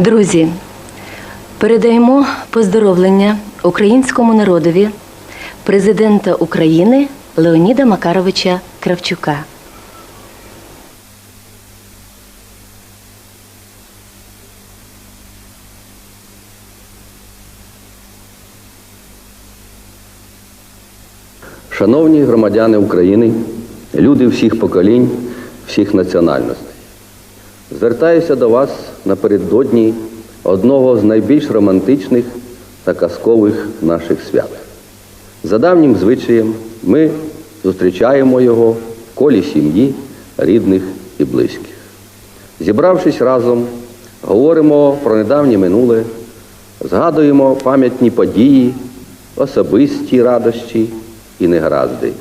Друзі, передаємо поздоровлення українському народові президента України Леоніда Макаровича Кравчука. Шановні громадяни України, люди всіх поколінь, всіх національностей, звертаюся до вас напередодні одного з найбільш романтичних та казкових наших свят. За давнім звичаєм ми зустрічаємо його в колі сім'ї, рідних і близьких. Зібравшись разом, говоримо про недавнє минуле, згадуємо пам'ятні події, особисті радощі і негаразди.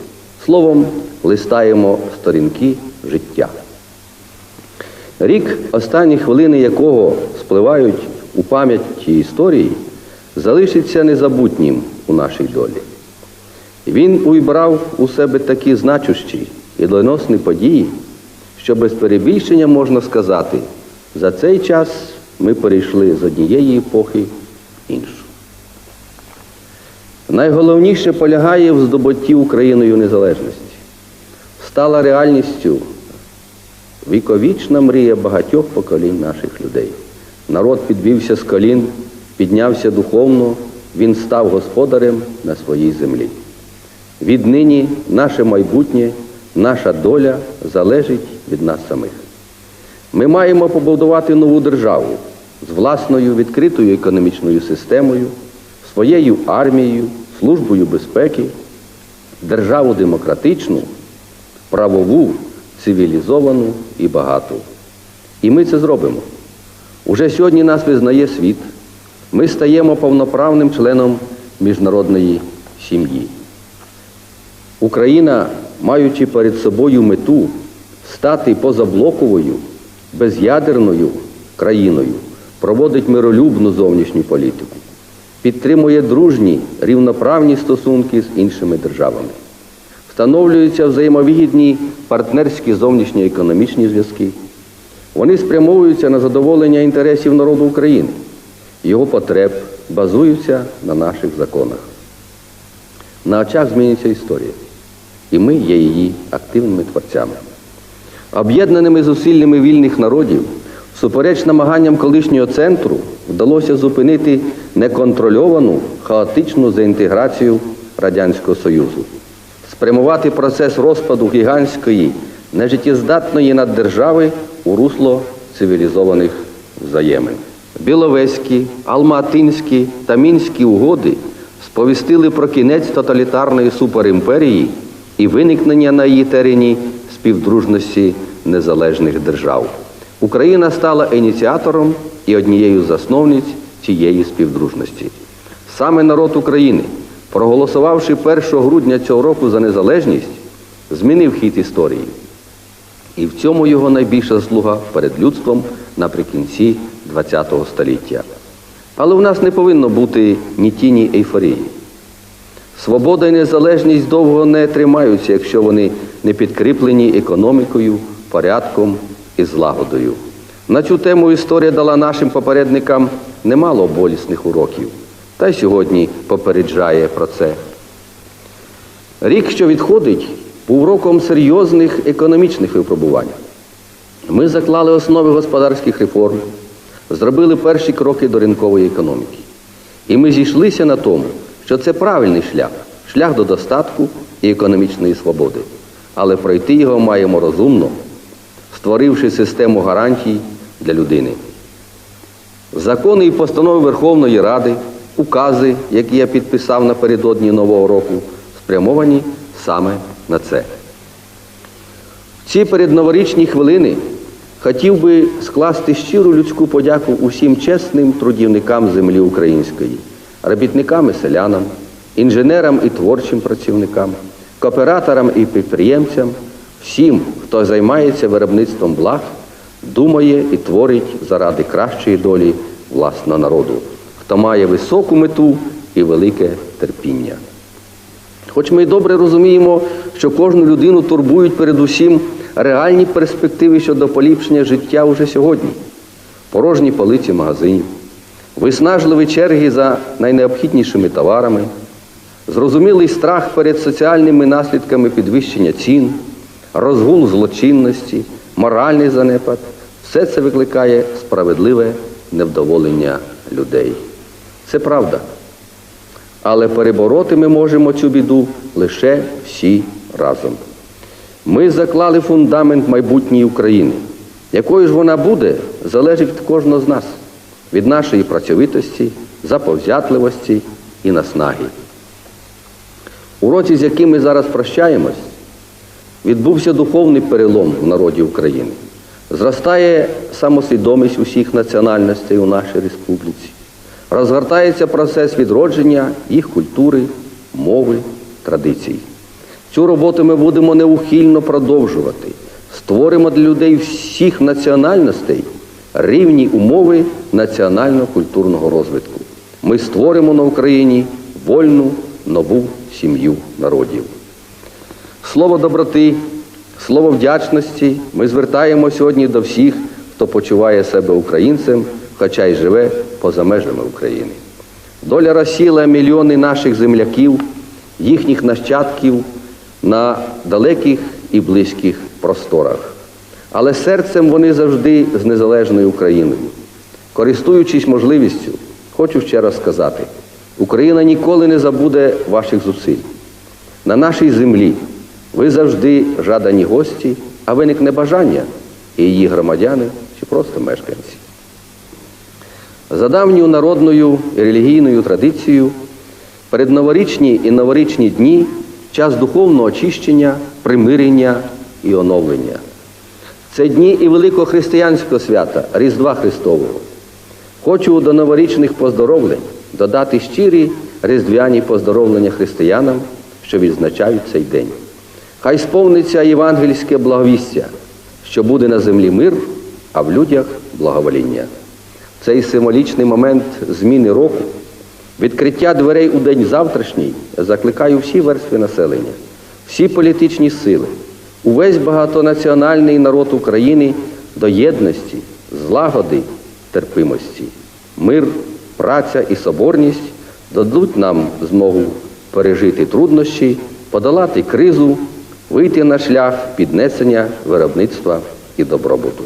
Словом, листаємо сторінки життя. Рік, останні хвилини якого спливають у пам'яті історії, залишиться незабутнім у нашій долі. Він увібрав у себе такі значущі і доленосні події, що без перебільшення можна сказати, за цей час ми перейшли з однієї епохи в іншу. Найголовніше полягає в здобутті Україною незалежності. Стала реальністю віковічна мрія багатьох поколінь наших людей. Народ підвівся з колін, піднявся духовно, він став господарем на своїй землі. Віднині наше майбутнє, наша доля залежить від нас самих. Ми маємо побудувати нову державу з власною відкритою економічною системою, своєю армією, службою безпеки, державу демократичну, правову, цивілізовану і багату. І ми це зробимо. Уже сьогодні нас визнає світ. Ми стаємо повноправним членом міжнародної сім'ї. Україна, маючи перед собою мету стати позаблоковою, без'ядерною країною, проводить миролюбну зовнішню політику, підтримує дружні, рівноправні стосунки з іншими державами. Встановлюються взаємовигідні партнерські зовнішньоекономічні зв'язки. Вони спрямовуються на задоволення інтересів народу України, його потреб базуються на наших законах. На очах змінюється історія, і ми є її активними творцями. Об'єднаними зусиллями вільних народів, всупереч намаганням колишнього центру, вдалося зупинити неконтрольовану хаотичну заінтеграцію Радянського Союзу, спрямувати процес розпаду гігантської, нежиттєздатної наддержави у русло цивілізованих взаємин. Біловезькі, Алматинські та Мінські угоди сповістили про кінець тоталітарної суперімперії і виникнення на її терені співдружності незалежних держав. Україна стала ініціатором і однією з засновниць цієї співдружності. Саме народ України, проголосувавши 1 грудня цього року за незалежність, змінив хід історії. І в цьому його найбільша заслуга перед людством наприкінці ХХ століття. Але в нас не повинно бути ні тіні ейфорії. Свобода і незалежність довго не тримаються, якщо вони не підкріплені економікою, порядком і злагодою. На цю тему історія дала нашим попередникам немало болісних уроків, та й сьогодні попереджає про це. Рік, що відходить, був роком серйозних економічних випробувань. Ми заклали основи господарських реформ, зробили перші кроки до ринкової економіки. І ми зійшлися на тому, що це правильний шлях, шлях до достатку і економічної свободи. Але пройти його маємо розумно, створивши систему гарантій для людини. Закони і постанови Верховної Ради, укази, які я підписав напередодні Нового року, спрямовані саме на це. В ці передноворічні хвилини хотів би скласти щиру людську подяку усім чесним трудівникам землі української, робітникам і селянам, інженерам і творчим працівникам, кооператорам і підприємцям, всім, хто займається виробництвом благ, думає і творить заради кращої долі власного народу, хто має високу мету і велике терпіння. Хоч ми й добре розуміємо, що кожну людину турбують передусім реальні перспективи щодо поліпшення життя уже сьогодні. порожні полиці магазинів, виснажливі черги за найнеобхіднішими товарами, зрозумілий страх перед соціальними наслідками підвищення цін, розгул злочинності, моральний занепад все це викликає справедливе невдоволення людей. Це правда. Але перебороти ми можемо цю біду лише всі разом. Ми заклали фундамент майбутньої України. Якою ж вона буде, залежить від кожного з нас, від нашої працьовитості, заповзятливості і наснаги. У році, з яким ми зараз прощаємось, відбувся духовний перелом в народі України. Зростає самосвідомість усіх національностей у нашій республіці. Розгортається процес відродження їх культури, мови, традицій. Цю роботу ми будемо неухильно продовжувати. Створимо для людей всіх національностей рівні умови національно-культурного розвитку. Ми створимо на Україні вольну нову сім'ю народів. Слово доброти, слово вдячності ми звертаємо сьогодні до всіх, хто почуває себе українцем, хоча й живе поза межами України. Доля розсіла мільйони наших земляків, їхніх нащадків на далеких і близьких просторах. Але серцем вони завжди з незалежною Україною. Користуючись можливістю, хочу ще раз сказати, Україна ніколи не забуде ваших зусиль. На нашій землі ви завжди жадані гості, а виникне бажання і її громадяни чи просто мешканці. За давньою народною релігійною традицією, передноворічні і новорічні дні час духовного очищення, примирення і оновлення. Це дні і великого християнського свята Різдва Христового. Хочу до новорічних поздоровлень додати щирі різдвяні поздоровлення християнам, що відзначають цей день. Хай сповниться євангельське благовістя, що буде на землі мир, а в людях благовоління. Цей символічний момент зміни року, відкриття дверей у день завтрашній закликаю всі верстви населення, всі політичні сили, увесь багатонаціональний народ України до єдності, злагоди, терпимості. Мир, праця і соборність дадуть нам змогу пережити труднощі, подолати кризу, вийти на шлях піднесення виробництва і добробуту.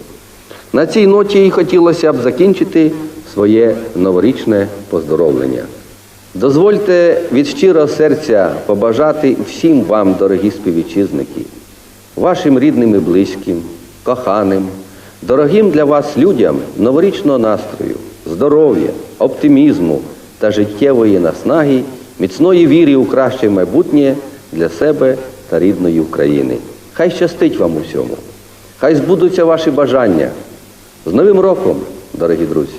На цій ноті і хотілося б закінчити своє новорічне поздоровлення. Дозвольте від щирого серця побажати всім вам, дорогі співвітчизники, вашим рідним і близьким, коханим, дорогим для вас людям новорічного настрою, здоров'я, оптимізму та життєвої наснаги, міцної віри у краще майбутнє для себе та рідної України. Хай щастить вам у всьому, хай збудуться ваші бажання. З Новим роком, дорогі друзі!